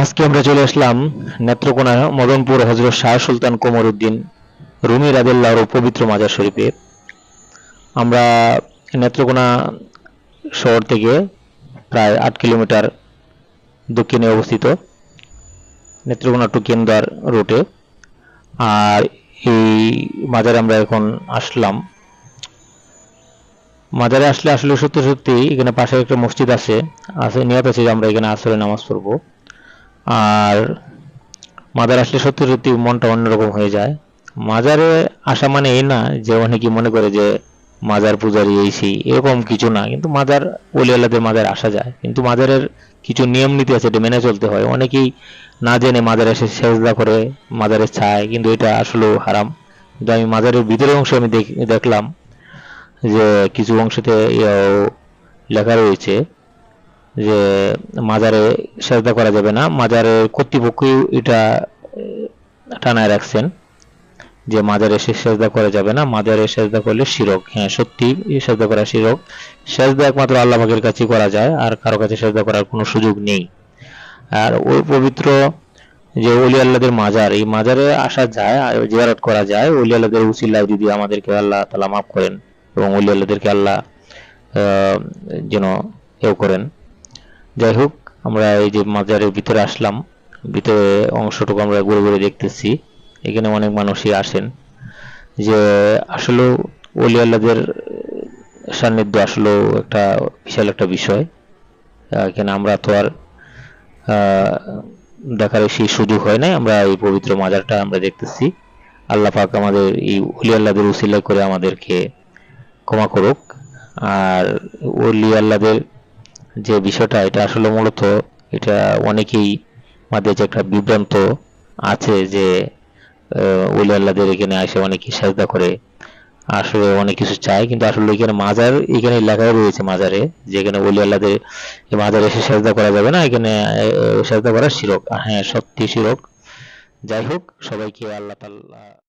আজকে আমরা চলে আসলাম নেত্রকোনা মদনপুর হজরত শাহ সুলতান কোমর উদ্দিন রুমি রাদেল্লাহর পবিত্র মাজার শরীফে আমরা নেত্রকোনা শহর থেকে প্রায় আট কিলোমিটার দক্ষিণে অবস্থিত নেত্রকোনা টু কেন্দার রুটে আর এই মাজারে আমরা এখন আসলাম। মাজারে আসলে আসলে সত্যি সত্যি এখানে পাশে একটা মসজিদ আছে আছে নিয়ত আছে যে আমরা এখানে আসরে নামাজ পড়ব। আর মাজার আসলে সত্যি সত্যি মনটা অন্যরকম হয়ে যায়। মাজারে আসা মানে এই না যে অনেকে মনে করে যে মাজার পূজারি এই সেই, এরকম কিছু না। কিন্তু মাজার ওলি আল্লাদের মাজার আসা যায়। কিন্তু মাজারের কিছু নিয়ম নীতি আছে, এটা মেনে চলতে হয়। অনেকেই না জেনে মাজারে এসে সেজদা করে মাজারে ছায়, কিন্তু এটা আসলেও হারাম। কিন্তু আমি মাজারের ভিতরের অংশে আমি দেখ- দেখলাম যে কিছু অংশতে লেখা রয়েছে যে মাজারে সেজদা করা যাবে না মাজারে কর্তৃপক্ষই এটা টানায় রাখছেন যে মাজারে এসে সেজদা করা যাবে না। মাজারে সেজদা করলে শিরক হ্যাঁ সত্যি সেজদা করা শিরক। সেজদা একমাত্র আল্লাহ পাকের কাছে করা যায়, আর কারও কাছে সেজদা করার কোনো সুযোগ নেই। আর ওই পবিত্র যে ওলি আল্লাহদের মাজার, এই মাজারে আসা যায় জিয়ারত করা যায়। ওলি আল্লাহদের উসিল্লায় যদি আমাদেরকে আল্লাহ তালা মাফ করেন এবং ওলি আল্লাহদেরকে আল্লাহ যেন এও করেন। যাই হোক আমরা এই যে মাজারের ভিতরে আসলাম, ভিতরে অংশটুকু আমরা ঘুরে ঘুরে দেখতেছি। এখানে অনেক মানুষই আসেন। যে আসলে ওলি আল্লাহদের সান্নিধ্য আসলেও একটা বিশাল একটা বিষয়। এখানে আমরা তো আর দেখার সেই সুযোগ হয় নাই। আমরা এই পবিত্র মাজারটা আমরা দেখতেছি। আল্লাহ পাক আমাদের এই ওলি আল্লাহদের উসিলা করে আমাদেরকে ক্ষমা করুক। আর ওলি আল্লাহদের যে বিষয়টা, এটা আসলে মূলত এটা অনেকেই মাঝে যে একটা বিভ্রান্ত আছে যে ওলি আল্লাহদের এখানে আসে অনেকে সাজদা করে। আসলে অনেক কিছু চায়, কিন্তু আসলে এখানে মাজার, এখানে লেখাই রয়েছে মাজারে, যেখানে ওলি আল্লাহদের মাজারে এসে সাজদা করা যাবে না, এখানে সাজদা করা শিরক। হ্যাঁ সত্যি শিরক। যাই হোক, সবাইকে আল্লাহ তাল্লাহ